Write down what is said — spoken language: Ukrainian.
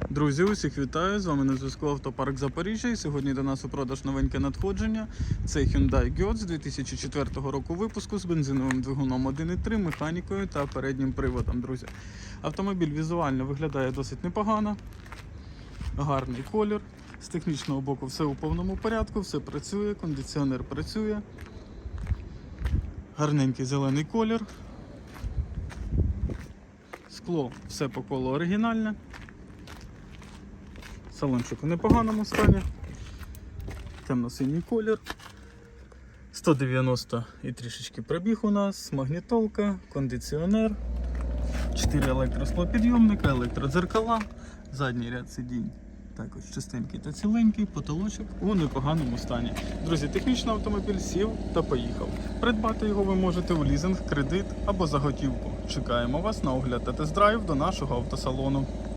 Друзі, усіх вітаю! З вами на зв'язку Автопарк Запоріжжя. І сьогодні до нас у продаж новеньке надходження. Це Hyundai Geoz 2004 року випуску з бензиновим двигуном 1.3, механікою та переднім приводом. Друзі, автомобіль візуально виглядає досить непогано. Гарний колір. З технічного боку все у повному порядку, все працює, кондиціонер працює. Гарненький зелений колір. Скло все по колу оригінальне. Салончик у непоганому стані. Темно-синій колір. 190 і трішечки пробіг у нас, магнітолка, кондиціонер, 4 електросклопідйомника, електродзеркала, задній ряд сидінь. Також чистенький та ціленький, потолочок у непоганому стані. Друзі, технічно автомобіль сів та поїхав. Придбати його ви можете у лізинг, кредит або за готівку. Чекаємо вас на огляд та тест-драйв до нашого автосалону.